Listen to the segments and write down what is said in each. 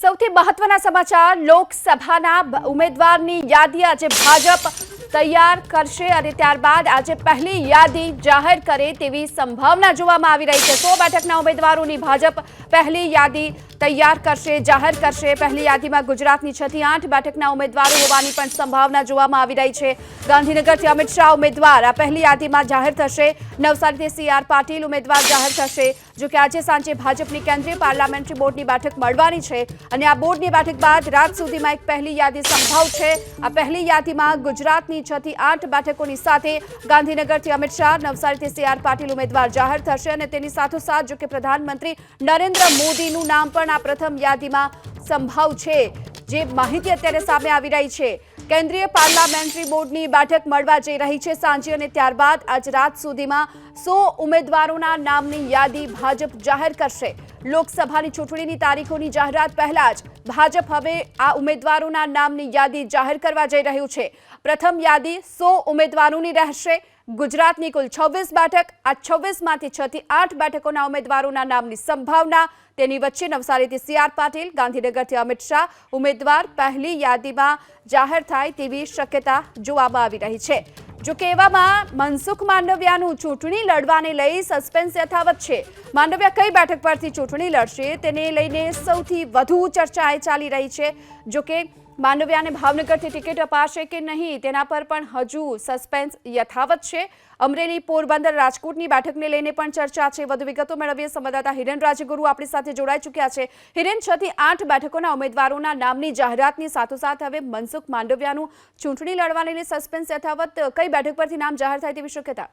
સૌથી મહત્વના સમાચાર, લોકસભાના ઉમેદવારની યાદી આજે ભાજપ તૈયાર કરશે અને ત્યારબાદ આજે પહેલી યાદી જાહેર કરે તેવી સંભાવના જોવામાં આવી રહી છે. સો બેઠકના ઉમેદવારોની ભાજપ પહેલી યાદી તૈયાર કરશે, જાહેર કરશે. પહેલી યાદીમાં ગુજરાતની છ થી આઠ બેઠકના ઉમેદવારો હોવાની પણ સંભાવના જોવામાં આવી રહી છે. ગાંધીનગરથી અમિત શાહ ઉમેદવાર આ પહેલી યાદીમાં જાહેર થશે. નવસારીથી સી આર પાટીલ ઉમેદવાર જાહેર થશે. જો કે આજે સાંજે ભાજપની કેન્દ્રીય પાર્લામેન્ટરી બોર્ડની બેઠક મળવાની છે અને આ બોર્ડની બેઠક બાદ રાત સુધીમાં એક પહેલી યાદી સંભવ છે. આ પહેલી યાદીમાં ગુજરાતની છ થી આઠ બેઠકોની સાથે ગાંધીનગરથી અમિત શાહ, નવસારીથી સી આર પાટીલ ઉમેદવાર જાહેર થશે અને તેની સાથોસાથ જો કે પ્રધાનમંત્રી નરેન્દ્ર મોદીનું નામ પણ આ પ્રથમ યાદીમાં સંભવ છે. જે માહિતી અત્યારે સામે આવી રહી છે. કેન્દ્રીય પાર્લામેન્ટરી બોર્ડની બેઠક મળવા જઈ રહી છે સાંજે અને ત્યારબાદ આજ રાત સુધીમાં સો ઉમેદવારોના નામની યાદી ભાજપ જાહેર કરશે. લોકસભાની ચૂંટણીની તારીખોની જાહેરાત પહેલા જ ભાજપ હવે આ ઉમેદવારોના નામની યાદી જાહેર કરવા જઈ રહ્યું છે. પ્રથમ યાદી સો ઉમેદવારોની રહેશે. ગુજરાતની કુલ છવ્વીસ બેઠક, આ છવ્વીસમાંથી છ થી આઠ બેઠકોના ઉમેદવારોના નામની સંભાવના. તેની વચ્ચે નવસારીથી સીઆર પાટીલ, ગાંધીનગરથી અમિત શાહ ઉમેદવાર પહેલી યાદીમાં જાહેર થાય તેવી શક્યતા જોવામાં આવી રહી છે. જો કે એવામાં મનસુખ માંડવિયાનું ચૂંટણી લડવાને લઈ સસ્પેન્સ યથાવત છે. માંડવિયા કઈ બેઠક પરથી ચૂંટણી લડશે તેને લઈને સૌથી વધુ ચર્ચા એ ચાલી રહી છે. જો કે માંડવિયાને ભાવનગરથી ટિકિટ અપાશે કે નહીં, તેના પર પણ હજુ સસ્પેન્સ યથાવત છે. અમરેલી પોરબંદર રાજકોટની બેઠકને લઈને પણ ચર્ચા છે. વધુ વિગતો મેળવીએ સંવાદદાતા હિરેન રાજગુરુ આપણી સાથે જોડાઈ ચૂક્યા છે. હિરેન, છ થી આઠ બેઠકોના ઉમેદવારોના નામની જાહેરાતની સાથોસાથ હવે મનસુખ માંડવિયાનું ચૂંટણી લડવાને લઈને સસ્પેન્સ યથાવત. કઈ બેઠક પરથી નામ જાહેર થાય તેવી શક્યતા?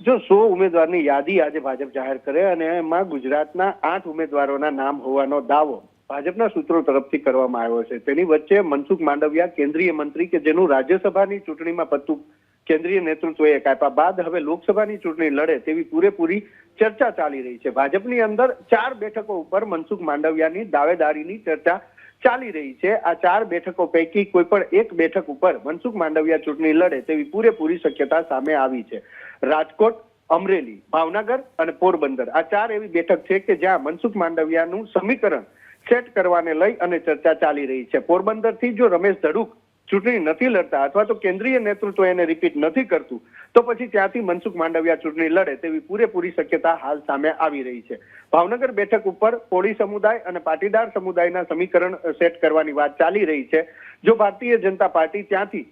જો સો ઉમેદવારની યાદી આજે ભાજપ જાહેર કરે અને એમાં ગુજરાતના આઠ ઉમેદવારોના નામ હોવાનો દાવો ભાજપના સૂત્રો તરફથી કરવામાં આવ્યો છે. તેની વચ્ચે મનસુખ માંડવિયા, કેન્દ્રીય મંત્રી કે જેનું રાજ્યસભાની ચૂંટણીમાં પત્તું કેન્દ્રીય નેતૃત્વએ કાપ્યા બાદ હવે લોકસભાની ચૂંટણી લડે તેવી પૂરેપૂરી ચર્ચા ચાલી રહી છે. ભાજપની અંદર ચાર બેઠકો ઉપર મનસુખ માંડવિયાની દાવેદારીની ચર્ચા ચાલી રહી છે. આ ચાર બેઠકો પૈકી કોઈ પણ એક બેઠક ઉપર મનસુખ માંડવિયા ચૂંટણી લડે તેવી પૂરેપૂરી શક્યતા સામે આવી છે. રાજકોટ, અમરેલી, ભાવનગર અને પોરબંદર આ ચાર એવી બેઠક છે કે જ્યાં મનસુખ માંડવિયાનું સમીકરણ સેટ કરવાને લઈ અને ચર્ચા ચાલી રહી છે. પોરબંદરથી જો રમેશ ધડુક ચૂંટણી નથી લડતા અથવા તો કેન્દ્રીય નેતૃત્વ એને રિપીટ નથી કરતું, તો પછી ત્યાંથી મનસુખ માંડવિયા ચૂંટણી લડે તેવી પૂરેપૂરી શક્યતા હાલ સામે આવી રહી છે. ભાવનગર બેઠક ઉપર કોળી સમુદાય અને પાટીદાર સમુદાયના સમીકરણ સેટ કરવાની વાત ચાલી રહી છે. જો ભારતીય જનતા પાર્ટી ત્યાંથી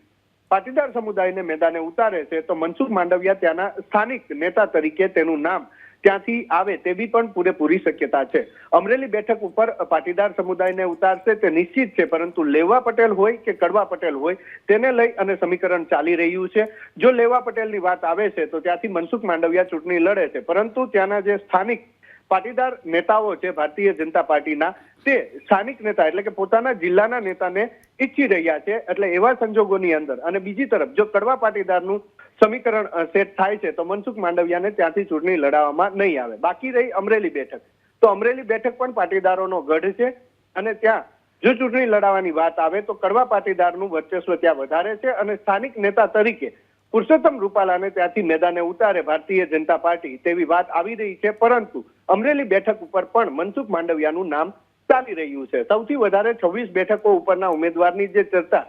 પાટીદાર સમુદાયને મેદાને ઉતારે છે, તો મનસુખ માંડવિયા ત્યાંના સ્થાનિક નેતા તરીકે તેનું નામ ત્યાંથી આવે તેવી પણ પૂરેપૂરી શક્યતા છે. અમરેલી બેઠક ઉપર પાટીદાર સમુદાયને ઉતારશે તે નિશ્ચિત છે, પરંતુ લેવા પટેલ હોય કે કડવા પટેલ હોય તેને લઈ અને સમીકરણ ચાલી રહ્યું છે. જો લેવા પટેલની વાત આવે છે, તો ત્યાંથી મનસુખ માંડવિયા ચૂંટણી લડે છે, પરંતુ ત્યાંના જે સ્થાનિક પાટીદાર નેતાઓ છે, ભારતીય જનતા પાર્ટીના, તે સ્થાનિક નેતા એટલે કે પોતાના જિલ્લાના નેતાને ઈચ્છી રહ્યા છે એટલે એવા સંજોગોની અંદર અને બીજી તરફ જો કડવા પાટીદારનું સમીકરણ સેટ થાય છે તો મનસુખ માંડવિયાને ત્યાંથી ચૂંટણી લડાવવામાં નહીં આવે. બાકી રહી અમરેલી બેઠક. તો અમરેલી બેઠક પણ પાટીદારોનો ગઢ છે અને ત્યાં જો ચૂંટણી લડાવવાની વાત આવે તો કડવા પાટીદારનું વર્ચસ્વ ત્યાં વધારે છે અને સ્થાનિક નેતા તરીકે પુરુષોત્તમ રૂપાલાને ત્યાંથી મેદાને ઉતારે ભારતીય જનતા પાર્ટી તેવી વાત આવી રહી છે. પરંતુ અમરેલી બેઠક ઉપર પણ મનસુખ માંડવિયાનું નામ ચાલી રહ્યું છે. સૌથી વધારે છવ્વીસ બેઠકો ઉપરના ઉમેદવારની જે ચર્ચા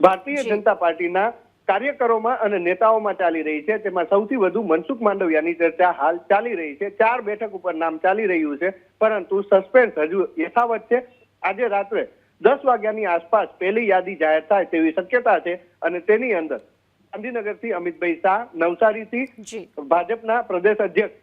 ભારતીય જનતા પાર્ટીના કાર્યકરોમાં અને નેતાઓમાં ચાલી રહી છે. તેમાં સૌથી વધુ મનસુખ માંડવિયાની ચર્ચા હાલ ચાલી રહી છે. ચાર બેઠક ઉપર નામ ચાલી રહ્યું છે પરંતુ સસ્પેન્સ હજુ યથાવત છે. આજે રાત્રે દસ વાગ્યાની આસપાસ પહેલી યાદી જાહેર થાય તેવી શક્યતા છે અને તેની અંદર ગાંધીનગરથી અમિતભાઈ શાહ નવસારીથી ભાજપના પ્રદેશ અધ્યક્ષ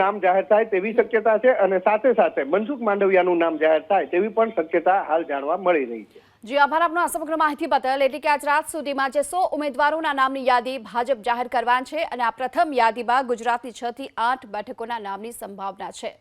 નામ જાહેર થાય તેવી શક્યતા છે અને સાથે સાથે મનસુખ માંડવિયાનું નામ જાહેર થાય તેવી પણ શક્યતા હાલ જાણવા મળી રહી છે. જી, આભાર આપનો સમગ્ર માહિતી બદલ. એટલે કે આજ રાત સુધીમાં જે સો ઉમેદવારોના નામની યાદી ભાજપ જાહેર કરવાની છે અને આ પ્રથમ યાદીમાં ગુજરાતની છ થી આઠ બેઠકોના નામની સંભાવના છે.